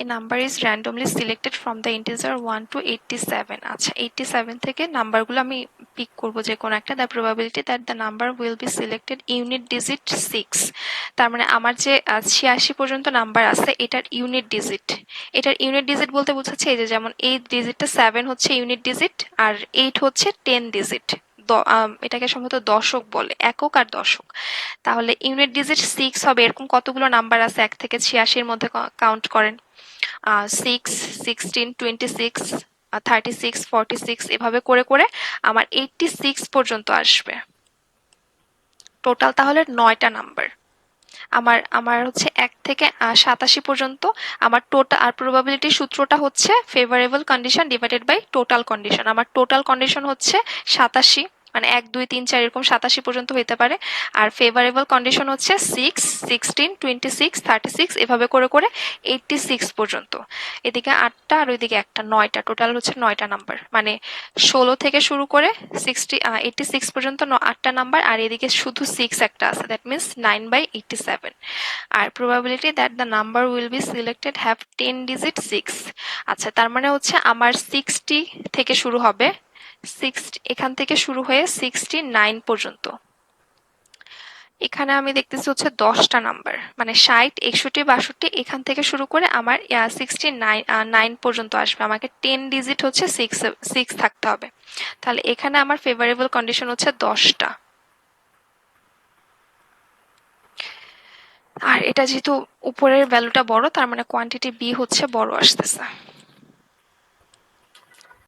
A number is randomly selected from the integer 1 to 87 আচ্ছা 87 থেকে নাম্বারগুলো আমি পিক করব যে কোনো একটা the probability that the number will be selected unit digit six তার মানে আমার যে ছিয়াশি পর্যন্ত নাম্বার আছে, এটার ইউনিট ডিজিট এটার ইউনিট ডিজিট বলতে বোঝাচ্ছে এই যে যেমন এই ডিজিটটা সেভেন হচ্ছে ইউনিট ডিজিট আর এইট হচ্ছে টেন ডিজিট এটাকে সম্ভবত দশক বলে, একক আর দশক। তাহলে ইউনিট ডিজিট সিক্স হবে, এরকম কতগুলো নাম্বার আছে? এক থেকে ছিয়াশির মধ্যে কাউন্ট করেন। Six sixteen twenty six thirty six forty six এভাবে করে করে আমার এইটটি সিক্স পর্যন্ত আসবে। টোটাল তাহলে নয়টা নাম্বার। আমার আমার হচ্ছে এক থেকে সাতাশি পর্যন্ত আমার টোটাল আর প্রবাবিলিটি সূত্রটা হচ্ছে favourable condition divided by total condition আমার টোটাল কন্ডিশন হচ্ছে সাতাশি। মানে এক, দুই, তিন, চার এরকম সাতাশি পর্যন্ত হইতে পারে। আর ফেভারেবল কন্ডিশন হচ্ছে six sixteen twenty six thirty six এভাবে করে করে এইটটি সিক্স পর্যন্ত। এদিকে আটটা আর ওইদিকে একটা, নয়টা। টোটাল হচ্ছে নয়টা নাম্বার মানে ষোলো থেকে শুরু করে সিক্সটি এইটটি সিক্স পর্যন্ত আটটা নাম্বার আর এদিকে শুধু সিক্স একটা আছে। That means nine by eighty seven R probability that the number will be selected have ten digit six আচ্ছা তার মানে হচ্ছে আমার সিক্সটি থেকে শুরু হবে সিক্স এখান থেকে শুরু হয়ে সিক্সটি নাইন পর্যন্ত। এখানে আমি দেখতেছি হচ্ছে দশটা নাম্বার মানে ষাট, একষট্টি, বাষট্টি, এখান থেকে শুরু করে আমার সিক্সটি নাইন নাইন পর্যন্ত আসবে। আমাকে টেন ডিজিট হচ্ছে সিক্স সিক্স থাকতে হবে। তাহলে এখানে আমার ফেভারেবল কন্ডিশন হচ্ছে দশটা। আর এটা যেহেতু উপরের ভ্যালুটা বড়, তার মানে কোয়ান্টিটি বি হচ্ছে বড় আসতেছে।